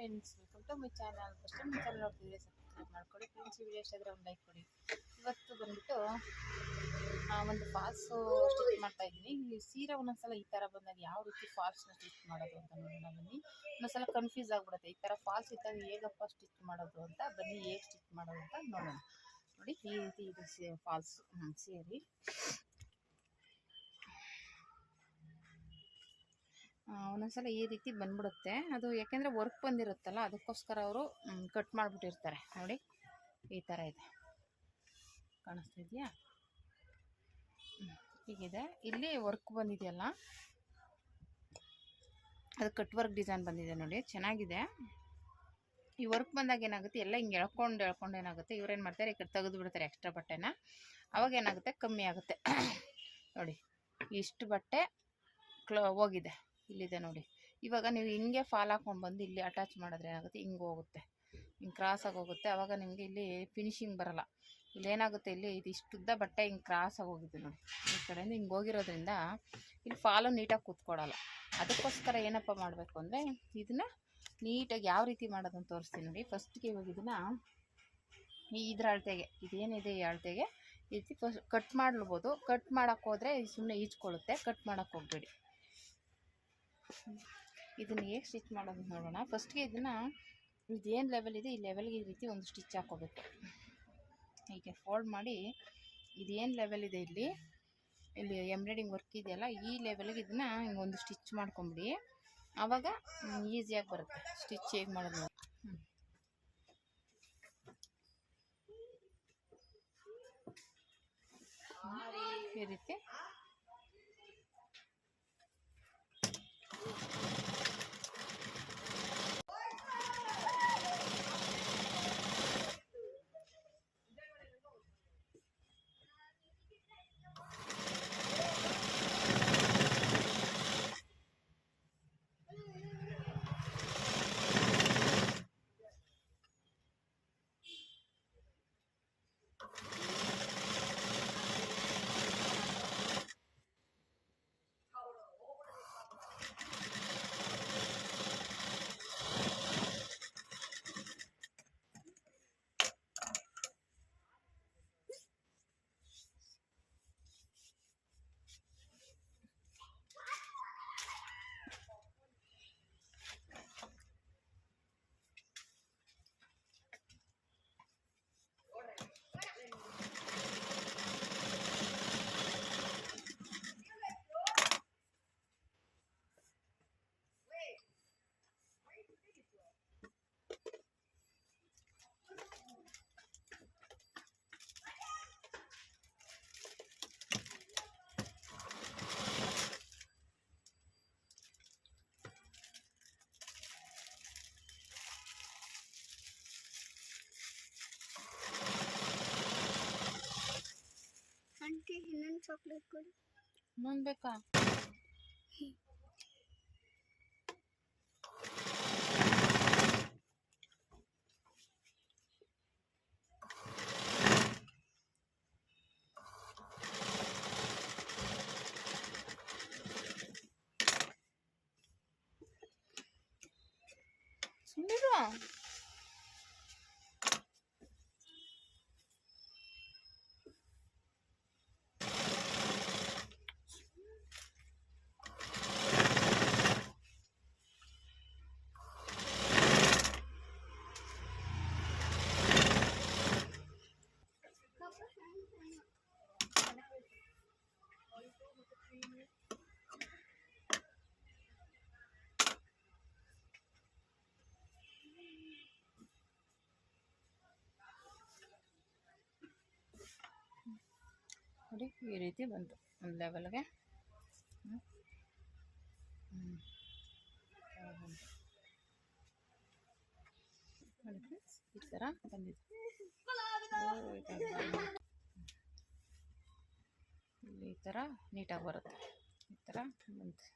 Friends welcome to my channel first time channel ನೋಡ್ತಿದ್ರೆ subscribe ಮಾಡ್ಕೊಳ್ಳಿ. Friends ಈ video ಇಷ್ಟ ಆದರೆ ಒಂದು ಲೈಕ್ ಕೊಡಿ. ಇವತ್ತು ಬಂದ್ಬಿಟ್ಟು ಒಂದು ಫಾಲ್ಸು ಸ್ಟಿಚ್ ಮಾಡ್ತಾ ಇದ್ದೀನಿ. ಈ ಸೀರೆ ಒಂದೊಂದ್ಸಲ ಈ ಥರ ಬಂದಾಗ ಯಾವ ರೀತಿ ಫಾಲ್ಸ್ನ ಸ್ಟಿಚ್ ಮಾಡೋದು ಅಂತ ನೋಡೋಣ ಬನ್ನಿ. ಒಂದೊಂದ್ಸಲ ಕನ್ಫ್ಯೂಸ್ ಆಗಿಬಿಡುತ್ತೆ. ಈ ಥರ ಫಾಲ್ಸ್ ಇದ್ದಾಗ ಹೇಗಪ್ಪ ಸ್ಟಿಚ್ ಮಾಡೋದು ಅಂತ, ಬನ್ನಿ ಹೇಗೆ ಸ್ಟಿಚ್ ಮಾಡೋದು ಅಂತ ನೋಡೋಣ. ನೋಡಿ, ಈ ರೀತಿ ಇದು ಫಾಲ್ಸ್ ಸೀರೆ. ಒಂದೊಂದ್ಸಲ ಈ ರೀತಿ ಬಂದ್ಬಿಡುತ್ತೆ. ಅದು ಯಾಕೆಂದರೆ ವರ್ಕ್ ಬಂದಿರುತ್ತಲ್ಲ, ಅದಕ್ಕೋಸ್ಕರ ಅವರು ಕಟ್ ಮಾಡಿಬಿಟ್ಟಿರ್ತಾರೆ. ನೋಡಿ, ಈ ಥರ ಇದೆ. ಕಾಣಿಸ್ತಾ ಇದೆಯಾ ಹೀಗಿದೆ. ಇಲ್ಲಿ ವರ್ಕ್ ಬಂದಿದೆಯಲ್ಲ? ಅದು ಕಟ್ ವರ್ಕ್ ಡಿಸೈನ್ ಬಂದಿದೆ ನೋಡಿ, ಚೆನ್ನಾಗಿದೆ. ಈ ವರ್ಕ್ ಬಂದಾಗ ಏನಾಗುತ್ತೆ, ಎಲ್ಲ ಹಿಂಗೆ ಎಳ್ಕೊಂಡು ಎಳ್ಕೊಂಡು ಏನಾಗುತ್ತೆ ಇವ್ರೇನು ಮಾಡ್ತಾರೆ, ಈ ಕಡೆ ತೆಗೆದು ಬಿಡ್ತಾರೆ ಎಕ್ಸ್ಟ್ರಾ ಬಟ್ಟೆನ. ಅವಾಗ ಏನಾಗುತ್ತೆ, ಕಮ್ಮಿ ಆಗುತ್ತೆ. ನೋಡಿ, ಇಷ್ಟು ಬಟ್ಟೆ ಕ್ಲೋ, ಹೋಗಿದೆ. ಇಲ್ಲಿದೆ ನೋಡಿ. ಇವಾಗ ನೀವು ಹಿಂಗೆ ಫಾಲ್ ಹಾಕೊಂಡು ಬಂದು ಇಲ್ಲಿ ಅಟ್ಯಾಚ್ ಮಾಡಿದ್ರೆ ಏನಾಗುತ್ತೆ? ಹಿಂಗೆ ಹೋಗುತ್ತೆ. ಹಿಂಗೆ ಕ್ರಾಸಾಗಿ ಹೋಗುತ್ತೆ. ಆವಾಗ ನಿಮಗೆ ಇಲ್ಲಿ ಫಿನಿಶಿಂಗ್ ಬರಲ್ಲ. ಇಲ್ಲಿ ಏನಾಗುತ್ತೆ? ಇಲ್ಲಿ ಇದು ಇಷ್ಟುದ್ದ ಬಟ್ಟೆ ಹಿಂಗೆ ಕ್ರಾಸಾಗಿ ಹೋಗಿದೆ ನೋಡಿ. ಈ ಕಡೆಯಿಂದ ಹಿಂಗೆ ಹೋಗಿರೋದ್ರಿಂದ ಇಲ್ಲಿ ಫಾಲು ನೀಟಾಗಿ ಕೂತ್ಕೊಡಲ್ಲ ಅದಕ್ಕೋಸ್ಕರ ಏನಪ್ಪ ಮಾಡಬೇಕು ಅಂದರೆ ಇದನ್ನು ನೀಟಾಗಿ ಯಾವ ರೀತಿ ಮಾಡೋದನ್ನು ತೋರಿಸ್ತೀನಿ ನೋಡಿ. ಫಸ್ಟ್ಗೆ ಇವಾಗ ಇದನ್ನು ಈ ಇದ್ರ ಅಳತೆಗೆ, ಇದೇನಿದೆ ಈ ಅಳತೆಗೆ? ಈ ರೀತಿ ಫಸ್ಟ್ ಕಟ್ ಮಾಡ್ಲಬೋದು ಕಟ್ ಮಾಡೋಕ್ಕೋದ್ರೆ ಸುಮ್ಮನೆ ಈಜ್ಕೊಳ್ಳುತ್ತೆ. ಕಟ್ ಮಾಡೋಕ್ಕೆ ಹೋಗಬೇಡಿ. ಇದನ್ನು ಹೇಗೆ ಸ್ಟಿಚ್ ಮಾಡೋದು ನೋಡೋಣ. ಫಸ್ಟ್ಗೆ ಇದನ್ನು ಇದೇನು ಲೆವೆಲ್ ಇದೆ, ಈ ಲೆವೆಲ್ಗೆ ಈ ರೀತಿ ಒಂದು ಸ್ಟಿಚ್ ಹಾಕೋಬೇಕು. ಹೀಗೆ ಫೋಲ್ಡ್ ಮಾಡಿ ಇದೇನು ಲೆವೆಲ್ ಇದೆ ಇಲ್ಲಿ ಇಲ್ಲಿ ಎಂಬ್ರಾಯ್ಡಿಂಗ್ ವರ್ಕ್ ಇದೆಯಲ್ಲ, ಈ ಲೆವೆಲ್ಗೆ ಇದನ್ನು ಹಿಂಗೆ ಒಂದು ಸ್ಟಿಚ್ ಮಾಡ್ಕೊಂಬಿಡಿ. ಆವಾಗ ಈಸಿಯಾಗಿ ಬರುತ್ತೆ. ಸ್ಟಿಚ್ ಹೇಗೆ ಮಾಡೋದು ಚಾಕ್ಲೇಟ್ ಕೊಡಿ ಇನ್ನೊಂದು ಬೇಕಾ ಸುಮ್ಮನಿರು ನೋಡಿ ಈ ರೀತಿ ಬಂತು. ಒಂದು ಲೆವೆಲ್ಗೆ ಹ್ಞೂ ಹ್ಞೂ ನೋಡಿ ಫ್ರೆಂಡ್ಸ್ ಈ ಥರ ಬಂದಿದೆ ಓ, ಈ ಥರ ಬಂದಿದೆ. ಇಲ್ಲಿ ಈ ಥರ ನೀಟಾಗಿ ಬರುತ್ತೆ. ಈ ಥರ ಬಂತು.